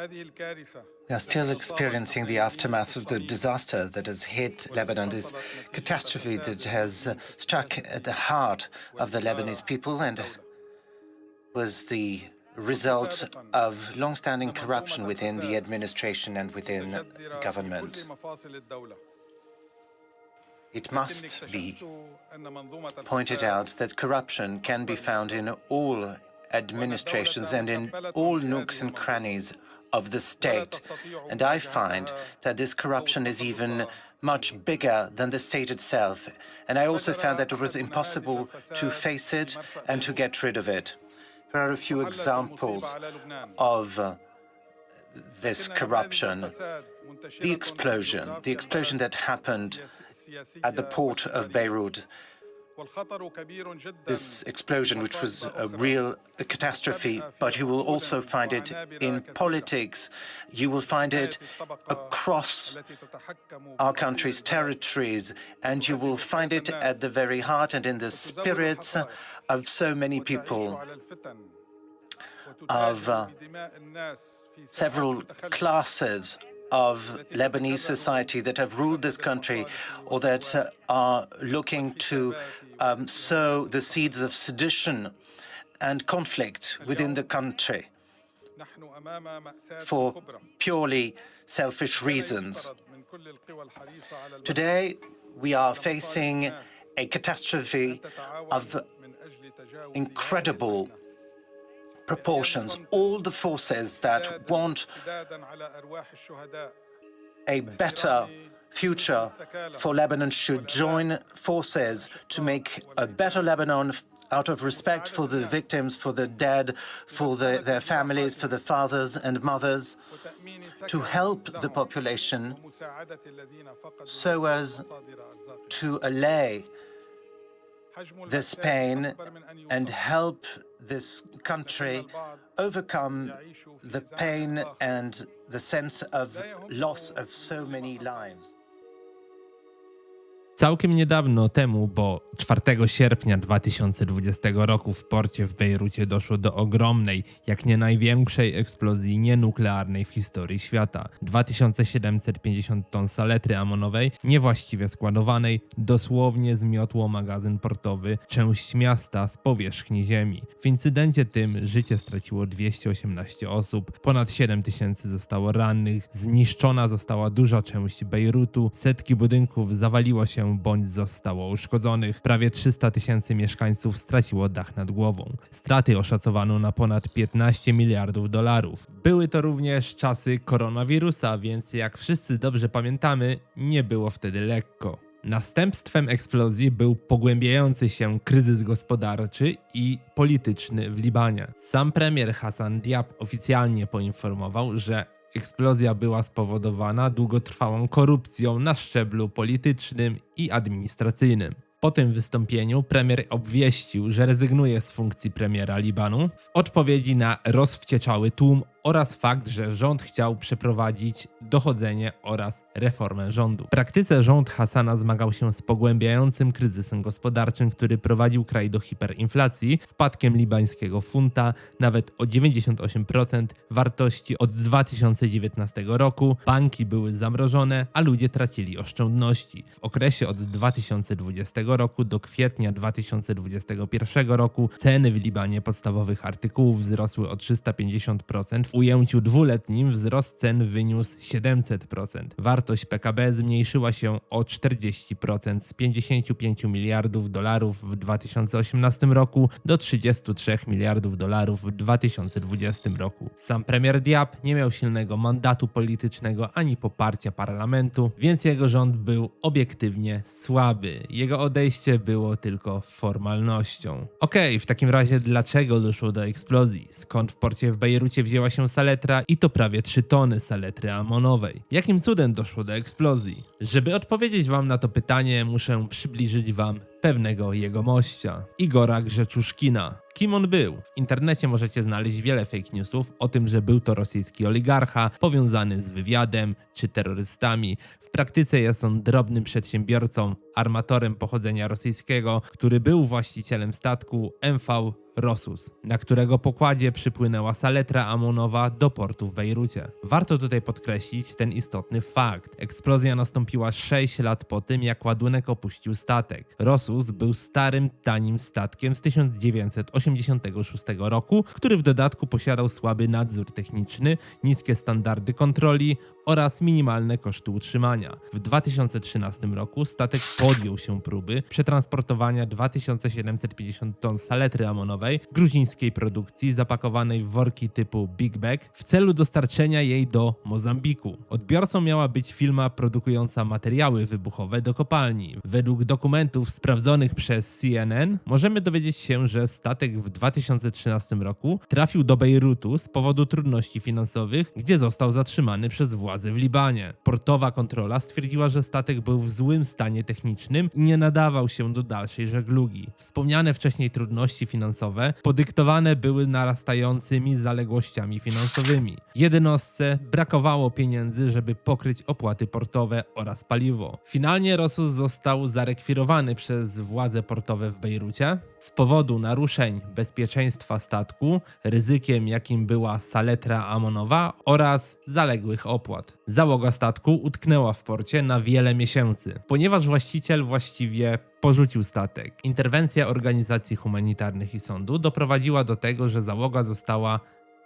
We are still experiencing the aftermath of the disaster that has hit Lebanon, this catastrophe that has struck at the heart of the Lebanese people and was the result of long-standing corruption within the administration and within government. It must be pointed out that corruption can be found in all administrations and in all nooks and crannies of the state. And I find that this corruption is even much bigger than the state itself. And I also found that it was impossible to face it and to get rid of it. Here are a few examples of uh, this corruption. The explosion, the explosion that happened at the port of Beirut, this explosion, which was a real catastrophe, but you will also find it in politics. You will find it across our country's territories, and you will find it at the very heart and in the spirits of so many people, of uh, several classes of Lebanese society that have ruled this country or that uh, are looking to um, sow the seeds of sedition and conflict within the country for purely selfish reasons. Today, we are facing a catastrophe of incredible proportions. All the forces that want a better future for Lebanon should join forces to make a better Lebanon out of respect for the victims, for the dead, for the, their families, for the fathers and mothers, to help the population so as to allay this pain and help this country overcome the pain and the sense of loss of so many lives. Całkiem niedawno temu, bo 4 sierpnia 2020 roku w porcie w Bejrucie doszło do ogromnej, jak nie największej eksplozji nienuklearnej w historii świata. 2750 ton saletry amonowej, niewłaściwie składowanej, dosłownie zmiotło magazyn portowy, część miasta z powierzchni ziemi. W incydencie tym życie straciło 218 osób, ponad 7 tysięcy zostało rannych, zniszczona została duża część Bejrutu, setki budynków zawaliło się bądź zostało uszkodzonych, prawie 300 tysięcy mieszkańców straciło dach nad głową. Straty oszacowano na ponad 15 miliardów dolarów. Były to również czasy koronawirusa, więc jak wszyscy dobrze pamiętamy, nie było wtedy lekko. Następstwem eksplozji był pogłębiający się kryzys gospodarczy i polityczny w Libanie. Sam premier Hassan Diab oficjalnie poinformował, że eksplozja była spowodowana długotrwałą korupcją na szczeblu politycznym i administracyjnym. Po tym wystąpieniu premier obwieścił, że rezygnuje z funkcji premiera Libanu w odpowiedzi na rozwścieczały tłum oraz fakt, że rząd chciał przeprowadzić dochodzenie oraz reformę rządu. W praktyce rząd Hasana zmagał się z pogłębiającym kryzysem gospodarczym, który prowadził kraj do hiperinflacji, spadkiem libańskiego funta nawet o 98% wartości od 2019 roku, banki były zamrożone, a ludzie tracili oszczędności. W okresie od 2020 roku do kwietnia 2021 roku ceny w Libanie podstawowych artykułów wzrosły o 350%, w ujęciu dwuletnim wzrost cen wyniósł 700%. Wartość PKB zmniejszyła się o 40% z 55 miliardów dolarów w 2018 roku do 33 miliardów dolarów w 2020 roku. Sam premier Diab nie miał silnego mandatu politycznego ani poparcia parlamentu, więc jego rząd był obiektywnie słaby. Jego odejście było tylko formalnością. Okej, w takim razie dlaczego doszło do eksplozji? Skąd w porcie w Bejrucie wzięła się saletra i to prawie 3 tony saletry amonowej? Jakim cudem doszło do eksplozji? Żeby odpowiedzieć wam na to pytanie, muszę przybliżyć wam pewnego jego mościa, Igora Grzeczuszkina. Kim on był? W internecie możecie znaleźć wiele fake newsów o tym, że był to rosyjski oligarcha powiązany z wywiadem czy terrorystami. W praktyce jest on drobnym przedsiębiorcą, armatorem pochodzenia rosyjskiego, który był właścicielem statku MV Rosus, na którego pokładzie przypłynęła saletra amonowa do portu w Bejrucie. Warto tutaj podkreślić ten istotny fakt. Eksplozja nastąpiła 6 lat po tym, jak ładunek opuścił statek. Rosus był starym, tanim statkiem z 1986 roku, który w dodatku posiadał słaby nadzór techniczny, niskie standardy kontroli oraz minimalne koszty utrzymania. W 2013 roku statek podjął się próby przetransportowania 2750 ton saletry amonowej gruzińskiej produkcji zapakowanej w worki typu Big Bag w celu dostarczenia jej do Mozambiku. Odbiorcą miała być firma produkująca materiały wybuchowe do kopalni. Według dokumentów sprawdzonych przez CNN możemy dowiedzieć się, że statek w 2013 roku trafił do Bejrutu z powodu trudności finansowych, gdzie został zatrzymany przez władze w Libanie. Portowa kontrola stwierdziła, że statek był w złym stanie technicznym i nie nadawał się do dalszej żeglugi. Wspomniane wcześniej trudności finansowe podyktowane były narastającymi zaległościami finansowymi. Jednostce brakowało pieniędzy, żeby pokryć opłaty portowe oraz paliwo. Finalnie Rosus został zarekwirowany przez władze portowe w Bejrucie z powodu naruszeń bezpieczeństwa statku, ryzykiem jakim była saletra amonowa oraz zaległych opłat. Załoga statku utknęła w porcie na wiele miesięcy, ponieważ właściciel właściwie porzucił statek. Interwencja organizacji humanitarnych i sądu doprowadziła do tego, że załoga została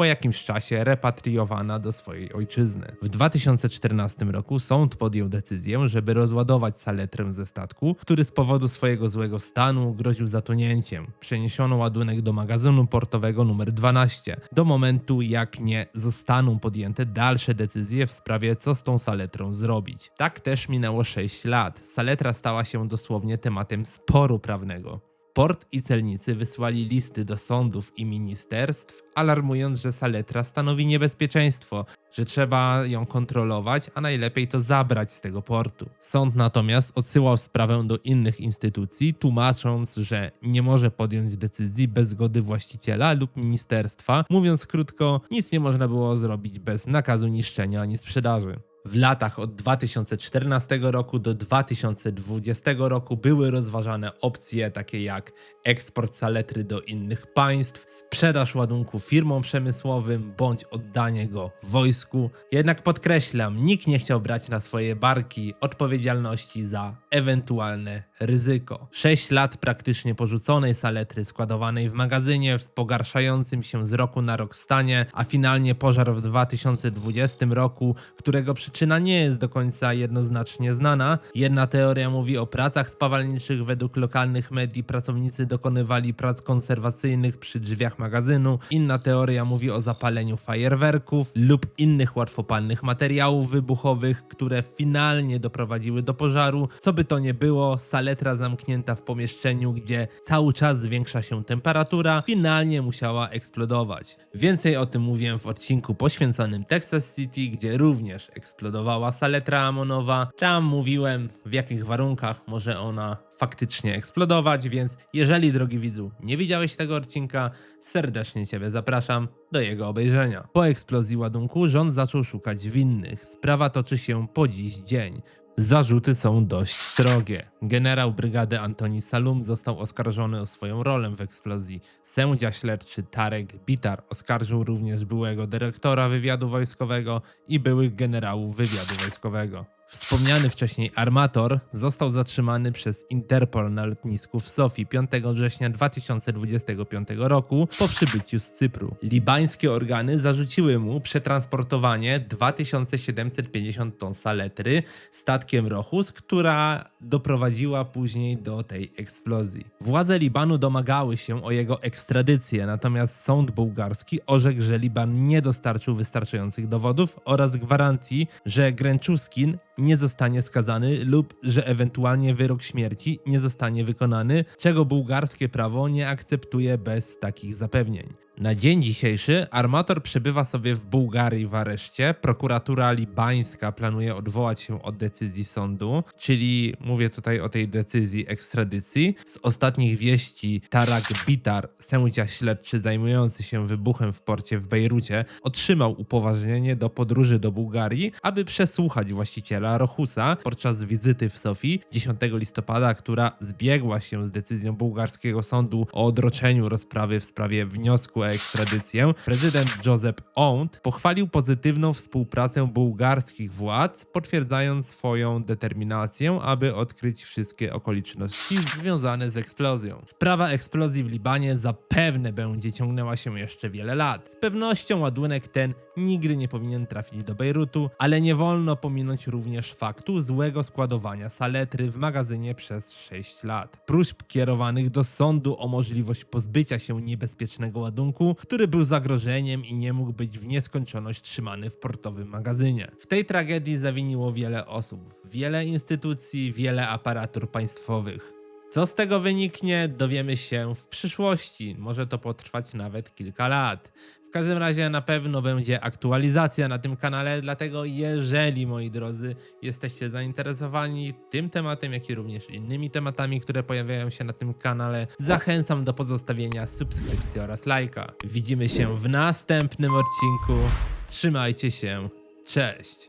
po jakimś czasie repatriowana do swojej ojczyzny. W 2014 roku sąd podjął decyzję, żeby rozładować saletrę ze statku, który z powodu swojego złego stanu groził zatonięciem. Przeniesiono ładunek do magazynu portowego numer 12, do momentu jak nie zostaną podjęte dalsze decyzje w sprawie co z tą saletrą zrobić. Tak też minęło 6 lat. Saletra stała się dosłownie tematem sporu prawnego. Port i celnicy wysłali listy do sądów i ministerstw, alarmując, że saletra stanowi niebezpieczeństwo, że trzeba ją kontrolować, a najlepiej to zabrać z tego portu. Sąd natomiast odsyłał sprawę do innych instytucji, tłumacząc, że nie może podjąć decyzji bez zgody właściciela lub ministerstwa. Mówiąc krótko, nic nie można było zrobić bez nakazu niszczenia ani sprzedaży. W latach od 2014 roku do 2020 roku były rozważane opcje takie jak eksport saletry do innych państw, sprzedaż ładunku firmom przemysłowym bądź oddanie go wojsku. Jednak podkreślam, nikt nie chciał brać na swoje barki odpowiedzialności za ewentualne ryzyko. 6 lat praktycznie porzuconej saletry składowanej w magazynie w pogarszającym się z roku na rok stanie, a finalnie pożar w 2020 roku, którego przyczyna nie jest do końca jednoznacznie znana. Jedna teoria mówi o pracach spawalniczych, według lokalnych medii pracownicy dokonywali prac konserwacyjnych przy drzwiach magazynu. Inna teoria mówi o zapaleniu fajerwerków lub innych łatwopalnych materiałów wybuchowych, które finalnie doprowadziły do pożaru. Co by to nie było, saletra zamknięta w pomieszczeniu, gdzie cały czas zwiększa się temperatura, finalnie musiała eksplodować. Więcej o tym mówiłem w odcinku poświęconym Texas City, gdzie również eksplodowała saletra amonowa. Tam mówiłem w jakich warunkach może ona faktycznie eksplodować, więc jeżeli drogi widzu nie widziałeś tego odcinka, serdecznie Ciebie zapraszam do jego obejrzenia. Po eksplozji ładunku rząd zaczął szukać winnych. Sprawa toczy się po dziś dzień. Zarzuty są dość srogie. Generał brygady Antoni Salum został oskarżony o swoją rolę w eksplozji. Sędzia śledczy Tarek Bitar oskarżył również byłego dyrektora wywiadu wojskowego i byłych generałów wywiadu wojskowego. Wspomniany wcześniej armator został zatrzymany przez Interpol na lotnisku w Sofii 5 września 2025 roku po przybyciu z Cypru. Libańskie organy zarzuciły mu przetransportowanie 2750 ton saletry statkiem Rochus, która doprowadziła później do tej eksplozji. Władze Libanu domagały się o jego ekstradycję, natomiast sąd bułgarski orzekł, że Liban nie dostarczył wystarczających dowodów oraz gwarancji, że Gręczuskin nie zostanie skazany lub że ewentualnie wyrok śmierci nie zostanie wykonany, czego bułgarskie prawo nie akceptuje bez takich zapewnień. Na dzień dzisiejszy armator przebywa sobie w Bułgarii w areszcie. Prokuratura libańska planuje odwołać się od decyzji sądu, czyli mówię tutaj o tej decyzji ekstradycji. Z ostatnich wieści Tarak Bitar, sędzia śledczy zajmujący się wybuchem w porcie w Bejrucie, otrzymał upoważnienie do podróży do Bułgarii, aby przesłuchać właściciela Rochusa podczas wizyty w Sofii 10 listopada, która zbiegła się z decyzją bułgarskiego sądu o odroczeniu rozprawy w sprawie wniosku ekstradycję. Prezydent Joseph Ound pochwalił pozytywną współpracę bułgarskich władz, potwierdzając swoją determinację, aby odkryć wszystkie okoliczności związane z eksplozją. Sprawa eksplozji w Libanie zapewne będzie ciągnęła się jeszcze wiele lat. Z pewnością ładunek ten nigdy nie powinien trafić do Bejrutu, ale nie wolno pominąć również faktu złego składowania saletry w magazynie przez 6 lat. Próśb kierowanych do sądu o możliwość pozbycia się niebezpiecznego ładunku, który był zagrożeniem i nie mógł być w nieskończoność trzymany w portowym magazynie. W tej tragedii zawiniło wiele osób, wiele instytucji, wiele aparatur państwowych. Co z tego wyniknie, dowiemy się w przyszłości. Może to potrwać nawet kilka lat. W każdym razie na pewno będzie aktualizacja na tym kanale, dlatego jeżeli moi drodzy jesteście zainteresowani tym tematem, jak i również innymi tematami, które pojawiają się na tym kanale, zachęcam do pozostawienia subskrypcji oraz lajka. Widzimy się w następnym odcinku. Trzymajcie się. Cześć.